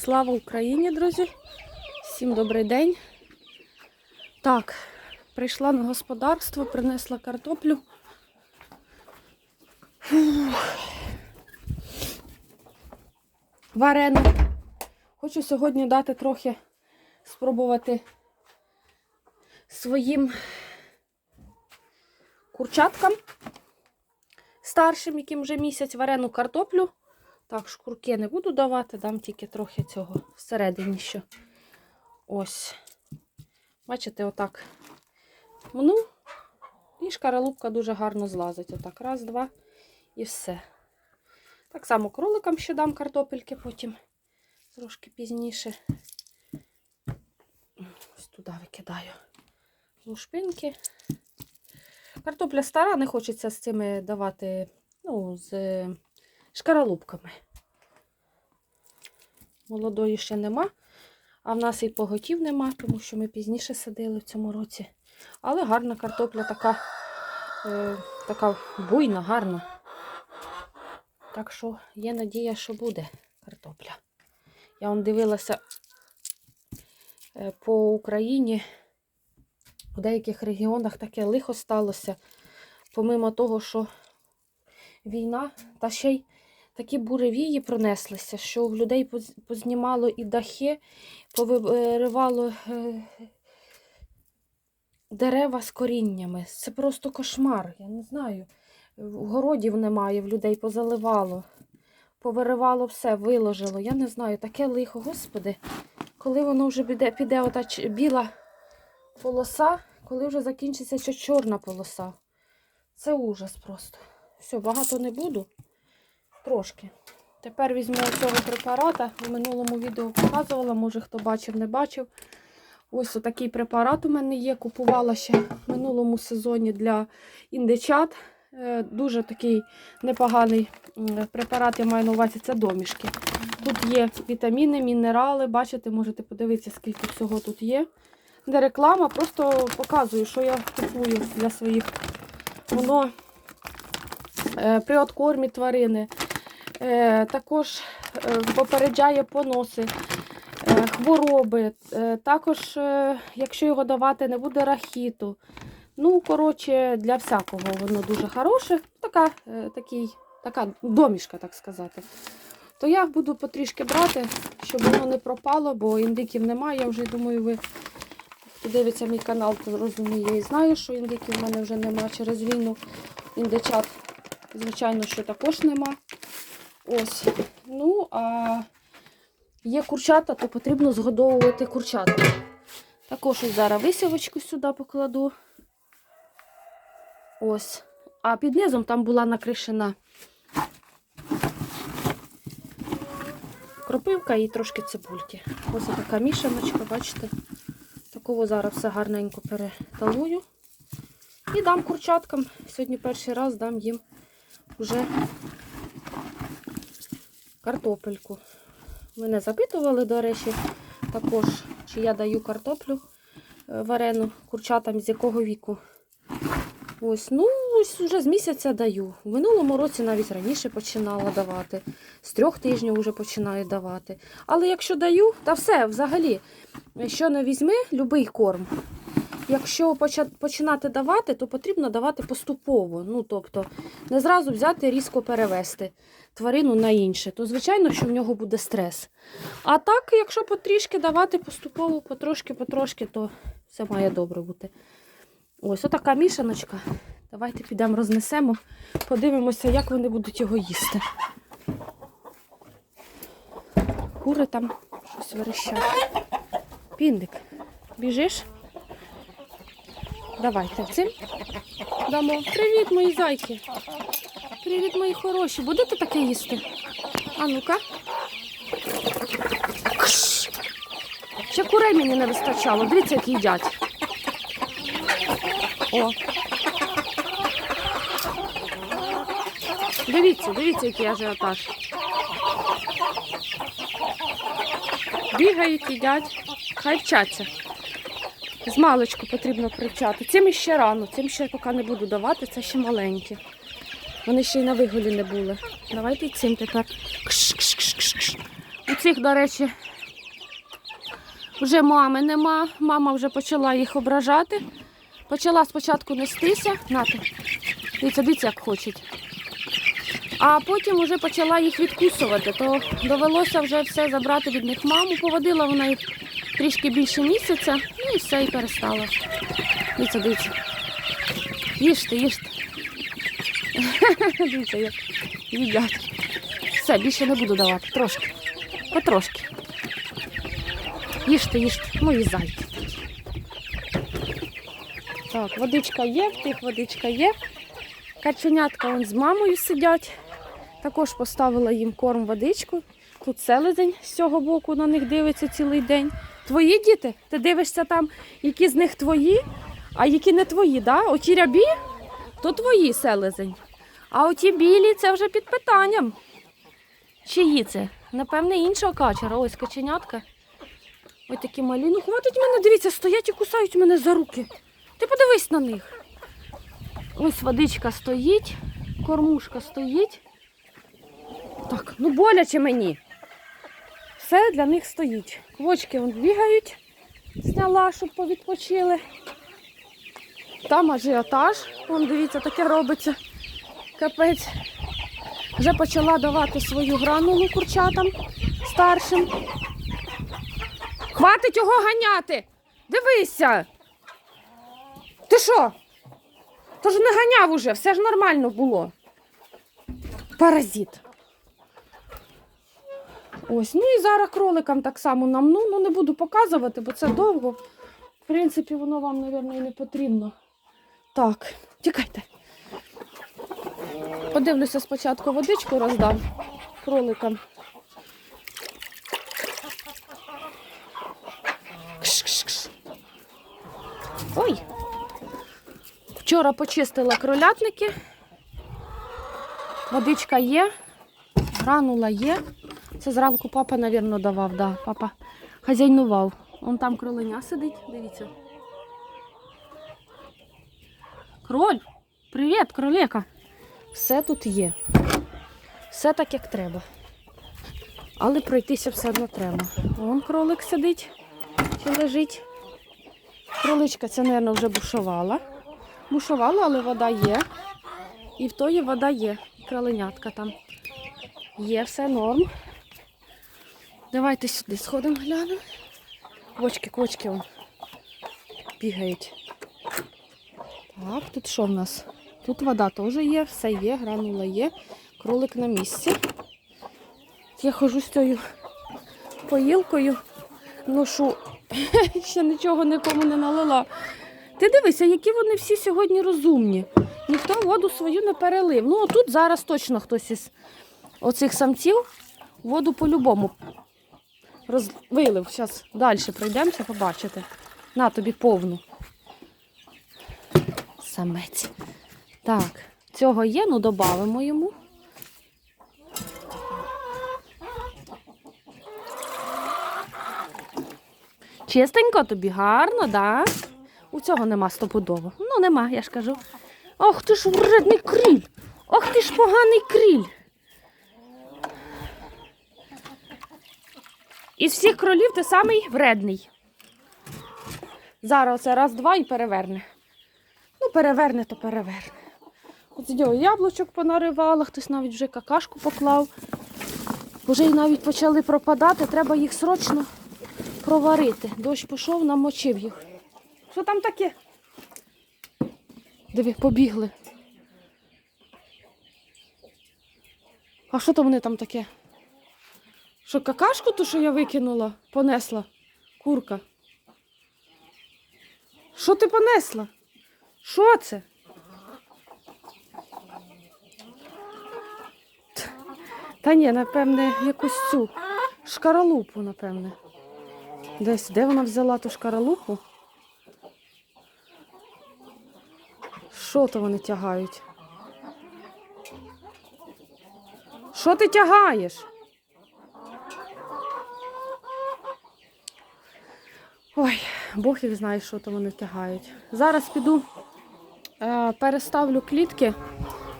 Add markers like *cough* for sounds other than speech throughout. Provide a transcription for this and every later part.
Слава Україні, друзі! Всім добрий день. Так, прийшла на господарство, принесла картоплю. Варену. Хочу сьогодні дати трохи спробувати своїм курчаткам старшим, яким вже місяць варену картоплю. Так, шкурки не буду давати, дам тільки трохи цього всередині що. Ось. Бачите, отак. Мну. І шкаралупка дуже гарно злазить. Отак. Раз, два і все. Так само кроликам ще дам картопельки потім. Трошки пізніше. Ось туди викидаю лушпинки. Картопля стара, не хочеться з цими давати, ну, з шкаралупками. Молодої ще нема, а в нас і поготів нема, тому що ми пізніше садили в цьому році. Але гарна картопля така, е, така буйна, гарна. Так що є надія, що буде картопля. Я вон дивилася е, по Україні. У деяких регіонах таке лихо сталося, помимо того, що війна, та ще й такі буревії пронеслися, що в людей познімало і дахи, повиривало е, дерева з коріннями. Це просто кошмар. Я не знаю. Городів немає, в людей позаливало, повиривало все, виложило. Я не знаю, таке лихо, господи, коли воно вже піде, піде ота біла полоса, коли вже закінчиться ще чорна полоса. Це ужас просто. Все, багато не буду. Трошки. Тепер візьму цього препарата. В минулому відео показувала, може хто бачив, не бачив. Ось отакий препарат у мене є. Купувала ще в минулому сезоні для індичат. Е, Дуже такий непоганий препарат, я маю на увазі, це домішки. Тут є вітаміни, мінерали. Бачите, можете подивитися, скільки всього тут є. Не реклама, просто показую, що я купую для своїх. Воно е, при откормі тварини. Е, також е, попереджає поноси, е, хвороби. Також, якщо його давати, не буде рахіту. Ну, коротше, для всякого воно дуже хороше. Така, такий, така домішка, так сказати. То я буду потрішки брати, щоб воно не пропало, бо індиків немає. Я вже думаю, ви хто дивиться мій канал, то розуміє і знає, що індиків в мене вже немає через війну. Індичат, звичайно, що також нема. Ось. Ну, а є курчата, то потрібно згодовувати курчата. Також ось зараз висівочку сюди покладу. Ось. А під низом там була накришена кропивка і трошки цибульки. Ось така мішаночка, бачите. Такого зараз все гарненько переталую. І дам курчаткам. Сьогодні перший раз дам їм вже картопельку. Мене запитували, до речі, також, чи я даю картоплю е, варену курчатам з якого віку. Ось, ну, ось вже з місяця даю. В минулому році навіть раніше починала давати. З трьох тижнів вже починаю давати. Але якщо даю, та все, взагалі, що не візьми, любий корм. Якщо починати давати, то потрібно давати поступово. Ну, тобто, не зразу взяти різко перевести тварину на інше, то звичайно, що в нього буде стрес. А так, якщо потрішки давати поступово, потрошки, потрошки, то все має добре бути. Ось отака мішаночка. Давайте підемо рознесемо, подивимося, як вони будуть його їсти. Кури там щось верещать. Піндик, біжиш? Давайте цим дамо. Привіт, мої зайки. Привіт, мої хороші. Будете таке їсти? А ну-ка. Ще курей мені не вистачало. Дивіться, як їдять. О. Дивіться, дивіться, який ажіотаж. Бігають, їдять, хай вчаться. З маличку потрібно привчати. Цим іще рано, цим ще поки не буду давати, це ще маленькі. Вони ще й на виголі не були. Давайте цим тепер. Кш-кш-кш-кш-кш. У цих, до речі, Вже мами нема, мама вже почала їх ображати. Почала спочатку нестися, нати. Дивіться, дивіться, як хочуть. А потім вже почала їх відкусувати, то довелося вже все забрати від них маму. Поводила вона їх трішки більше місяця, ну і все, і перестала. Дивіться, дивіться. Їжте, їжте. *laughs* Дивіться, як їдять. Все, більше не буду давати. Трошки. Потрошки. Їжте, їжте, мої зайки. Так, водичка є, в тих водичка є. Каченятка вон з мамою сидять. Також поставила їм корм водичку. Тут селезень з цього боку на них дивиться цілий день. Твої діти? Ти дивишся там, які з них твої, а які не твої, да? Оті рябі, то твої селезень. А оті білі це вже під питанням. Чиї це? Напевне, іншого качера. Ось каченятка. Ось такі малі. Ну, хватить мене, дивіться, стоять і кусають мене за руки. Ти подивись на них. Ось водичка стоїть, кормушка стоїть. Так, ну боляче мені. Все для них стоїть. Квочки вон бігають, зняла, щоб повідпочили. Там ажіотаж, вон дивіться, таке робиться. Капець. Вже почала давати свою гранулу курчатам старшим. Хватить його ганяти! Дивися! Ти що? То ж не ганяв уже, все ж нормально було. Паразит. Ось, ну і зараз кроликам так само намну, ну не буду показувати, бо це довго. В принципі, воно вам, мабуть, і не потрібно. Так, тікайте. Подивлюся спочатку водичку роздам кроликам. Кш-кш-кш. Ой. Вчора почистила кролятники. Водичка є, гранула є. Це зранку папа, мабуть, давав, да. Папа хазяйнував. Вон там кроленя сидить, дивіться. Кроль, привіт, кролека. Все тут є. Все так, як треба. Але пройтися все одно треба. Вон кролик сидить чи лежить. Кроличка ця, мабуть, вже бушувала. Бушувала, але вода є. І в тої вода є. Кроленятка там. Є все норм. Давайте сюди сходимо, глянемо. Квочки, квочки вон бігають. Так, тут що в нас? Тут вода теж є, все є, гранула є. Кролик на місці. Я хожу з цією поїлкою, ношу, *laughs* ще нічого нікому не налила. Ти дивися, які вони всі сьогодні розумні. Ніхто воду свою не перелив. Ну, тут зараз точно хтось із оцих самців воду по-любому роз... вилив. Зараз далі пройдемося, побачите. На тобі повну. Самець. Так, цього є, ну додамо йому. Чистенько тобі, гарно, да? У цього нема стопудово. Ну, нема, я ж кажу. Ох ти ж вредний кріль! Ох ти ж поганий кріль! Із всіх кролів ти самий вредний. Зараз раз-два і переверне. Ну, переверне, то переверне. От нього яблучок понаривала, хтось навіть вже какашку поклав. Вже й навіть почали пропадати, треба їх срочно проварити. Дощ пішов, намочив їх. Що там таке? Диви, побігли. А що то вони там таке? Що какашку ту, що я викинула, понесла? Курка. Що ти понесла? Що це? Та ні, напевне, якусь цю шкаралупу, напевне. Десь, де вона взяла ту шкаралупу? Що то вони тягають? Що ти тягаєш? Ой, Бог їх знає, що то вони тягають. Зараз піду, е, переставлю клітки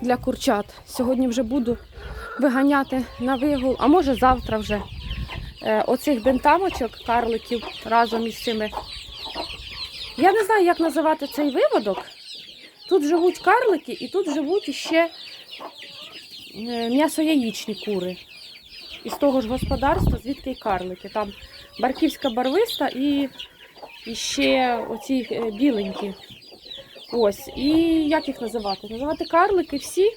для курчат. Сьогодні вже буду виганяти на вигул, а може завтра вже. е, оцих бентамочок, карликів разом із цими. Я не знаю, як називати цей виводок. Тут живуть карлики і тут живуть іще е, м'ясояїчні кури. Із того ж господарства, звідки й карлики. Там барківська барвиста і, і ще оці е, біленькі. Ось. І як їх називати? Називати карлики всі,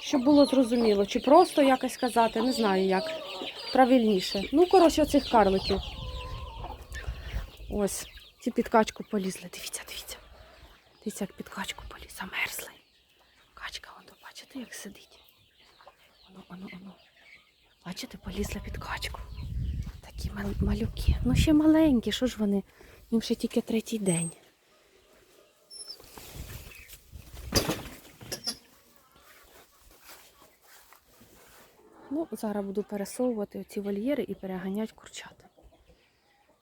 щоб було зрозуміло. Чи просто якось сказати, не знаю як. Правильніше. Ну, коротше, оцих карликів. Ось. Ці під качку полізли. Дивіться, дивіться. Дивіться, як під качку поліз. Замерзли. Качка, воно, бачите, як сидить. Воно, воно, воно. Бачите, полізла під качку. Такі мал- малюки. Ну ще маленькі, що ж вони? Їм ще тільки третій день. Ну, зараз буду пересовувати ці вольєри і переганяти курчат.